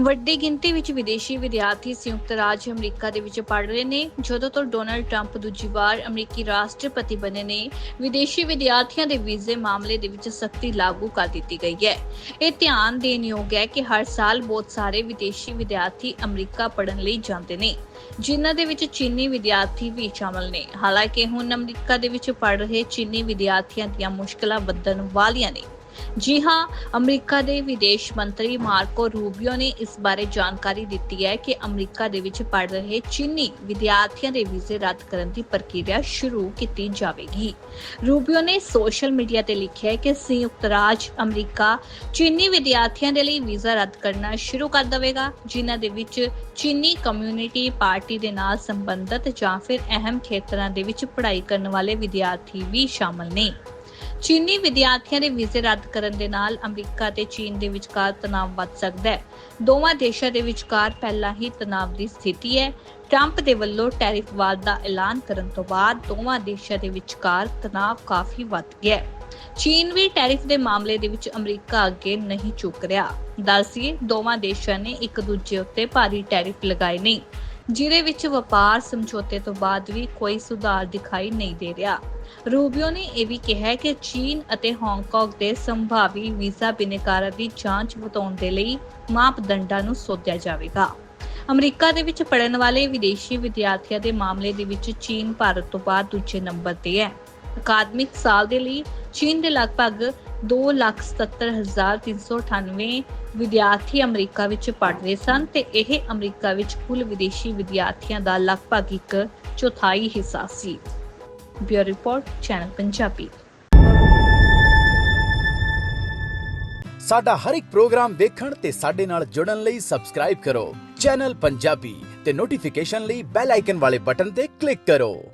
ਵੱਡੀ ਗਿਣਤੀ ਵਿੱਚ ਵਿਦੇਸ਼ੀ ਵਿਦਿਆਰਥੀ ਸੰਯੁਕਤ ਰਾਜ ਅਮਰੀਕਾ ਦੇ ਵਿੱਚ ਪੜ੍ਹ ਰਹੇ ਨੇ, ਜਦੋਂ ਤੋਂ ਡੋਨਲਡ ਟਰੰਪ ਦੂਜੀ ਵਾਰ ਅਮਰੀਕੀ ਰਾਸ਼ਟਰਪਤੀ ਬਣੇ ਨੇ, ਵਿਦੇਸ਼ੀ ਵਿਦਿਆਰਥੀਆਂ ਦੇ ਵੀਜ਼ੇ ਮਾਮਲੇ ਦੇ ਵਿੱਚ ਸਖਤੀ ਲਾਗੂ ਕਰ ਦਿੱਤੀ ਗਈ ਹੈ। ਇਹ ਧਿਆਨ ਦੇਣ ਯੋਗ ਹੈ ਕਿ ਹਰ ਸਾਲ ਬਹੁਤ ਸਾਰੇ ਵਿਦੇਸ਼ੀ ਵਿਦਿਆਰਥੀ ਅਮਰੀਕਾ ਪੜ੍ਹਨ ਲਈ ਜਾਂਦੇ ਨੇ, ਜਿਨ੍ਹਾਂ ਦੇ ਵਿੱਚ ਚੀਨੀ ਵਿਦਿਆਰਥੀ ਵੀ ਸ਼ਾਮਲ ਨੇ। ਹਾਲਾਂਕਿ ਹੁਣ ਅਮਰੀਕਾ ਦੇ ਵਿੱਚ ਪੜ੍ਹ ਰਹੇ ਚੀਨੀ ਵਿਦਿਆਰਥੀਆਂ ਦੀਆਂ ਮੁਸ਼ਕਲਾਂ ਵਧਣ ਵਾਲੀਆਂ ਨੇ। ਜੀ ਹਾਂ, ਅਮਰੀਕਾ ਦੇ ਵਿਦੇਸ਼ ਮੰਤਰੀ ਮਾਰਕੋ ਰੂਬੀਓ ਨੇ ਇਸ ਬਾਰੇ ਜਾਣਕਾਰੀ ਦਿੱਤੀ ਹੈ ਕਿ ਅਮਰੀਕਾ ਦੇ ਵਿੱਚ ਪੜ ਰਹੇ ਚੀਨੀ ਵਿਦਿਆਰਥੀਆਂ ਦੇ ਵੀਜ਼ੇ ਰੱਦ ਕਰਨ ਦੀ ਪ੍ਰਕਿਰਿਆ ਸ਼ੁਰੂ ਕੀਤੀ ਜਾਵੇਗੀ। ਰੂਬੀਓ ਨੇ ਸੋਸ਼ਲ ਮੀਡੀਆ ਤੇ ਲਿਖਿਆ ਹੈ ਕਿ ਸੰਯੁਕਤ ਰਾਜ ਅਮਰੀਕਾ ਚੀਨੀ ਵਿਦਿਆਰਥੀਆਂ ਦੇ ਲਈ ਵੀਜ਼ਾ ਰੱਦ ਕਰਨਾ ਸ਼ੁਰੂ ਕਰ ਦੇਵੇਗਾ, ਜਿਨ੍ਹਾਂ ਦੇ ਵਿੱਚ ਚੀਨੀ ਕਮਿਊਨਿਟੀ ਪਾਰਟੀ ਦੇ ਨਾਲ ਸੰਬੰਧਿਤ ਜਾਂ ਫਿਰ ਅਹਿਮ ਖੇਤਰਾਂ ਦੇ ਵਿੱਚ ਪੜ੍ਹਾਈ ਕਰਨ ਵਾਲੇ ਵਿਦਿਆਰਥੀ ਵੀ ਸ਼ਾਮਲ ਨੇ। ਚੀਨੀ ਵਿਦਿਆਰਥੀਆਂ ਦੇ ਵੀਜ਼ੇ ਰੱਦ ਕਰਨ ਦੇ ਨਾਲ ਅਮਰੀਕਾ ਤੇ ਚੀਨ ਦੇ ਵਿਚਕਾਰ ਤਣਾਅ ਵੱਧ ਸਕਦਾ ਹੈ। ਦੋਵਾਂ ਦੇਸ਼ਾਂ ਦੇ ਵਿਚਕਾਰ ਪਹਿਲਾਂ ਹੀ ਤਣਾਅ ਦੀ ਸਥਿਤੀ ਹੈ। ਟਰੰਪ ਦੇ ਵੱਲੋਂ ਟੈਰਿਫ ਵਾਦ ਦਾ ਐਲਾਨ ਕਰਨ ਤੋਂ ਬਾਅਦ ਦੋਵਾਂ ਦੇਸ਼ਾਂ ਦੇ ਵਿਚਕਾਰ ਤਣਾਅ ਕਾਫੀ ਵੱਧ ਗਿਆ ਹੈ। ਚੀਨ ਵੀ ਟੈਰਿਫ ਦੇ ਮਾਮਲੇ ਦੇ ਵਿੱਚ ਅਮਰੀਕਾ ਅੱਗੇ ਨਹੀਂ ਝੁਕ ਰਿਹਾ। ਦੱਸੀਏ ਦੋਵਾਂ ਦੇਸ਼ਾਂ ਨੇ ਇੱਕ ਦੂਜੇ ਉੱਤੇ ਭਾਰੀ ਟੈਰਿਫ ਲਗਾਏ ਨਹੀਂ ਜਿਹਦੇ ਵਿੱਚ ਵਪਾਰ ਸਮਝੌਤੇ ਤੋਂ ਬਾਅਦ ਵੀ ਕੋਈ ਸੁਧਾਰ ਦਿਖਾਈ ਨਹੀਂ ਦੇ ਰਿਹਾ। ਰੂਬੀਓ ਨੇ ਇਹ ਵੀ ਕਿਹਾ ਕਿ ਚੀਨ ਅਤੇ ਹਾਂਗਕਾਂਗ ਦੇ ਸੰਭਾਵੀ ਵੀਜ਼ਾ ਬਿਨੇਕਾਰਾਂ ਦੀ ਜਾਂਚ ਵਧਾਉਣ ਦੇ ਲਈ ਮਾਪਦੰਡਾਂ ਨੂੰ ਸੋਧਿਆ ਜਾਵੇਗਾ। ਅਮਰੀਕਾ ਦੇ ਵਿੱਚ ਪੜਨ ਵਾਲੇ ਵਿਦੇਸ਼ੀ ਵਿਦਿਆਰਥੀਆਂ ਦੇ ਮਾਮਲੇ ਦੇ ਵਿੱਚ ਚੀਨ ਭਾਰਤ ਤੋਂ ਬਾਅਦ ਦੂਜੇ ਨੰਬਰ ਤੇ ਹੈ। ਅਕਾਦਮਿਕ ਸਾਲ ਦੇ ਲਈ ਚੀਨ ਦੇ ਲਗਭਗ 277398 ਵਿਦਿਆਰਥੀ ਅਮਰੀਕਾ ਵਿੱਚ ਪੜ੍ਹ ਰਹੇ ਸਨ ਤੇ ਇਹ ਅਮਰੀਕਾ ਵਿੱਚ ਕੁੱਲ ਵਿਦੇਸ਼ੀ ਵਿਦਿਆਰਥੀਆਂ ਦਾ ਲਗਭਗ ਇੱਕ ਚੌਥਾਈ ਹਿੱਸਾ ਸੀ। Bureau report, channel Punjabi. ਸਾਡਾ ਹਰ ਇੱਕ ਪ੍ਰੋਗਰਾਮ ਦੇਖਣ ਤੇ ਸਾਡੇ ਨਾਲ ਜੁੜਨ ਲਈ ਸਬਸਕ੍ਰਾਈਬ ਕਰੋ। ਚੈਨਲ ਪੰਜਾਬੀ ਤੇ ਨੋਟੀਫਿਕੇਸ਼ਨ ਲਈ ਬੈਲ ਆਈਕਨ ਵਾਲੇ ਬਟਨ ਤੇ ਕਲਿੱਕ ਕਰੋ।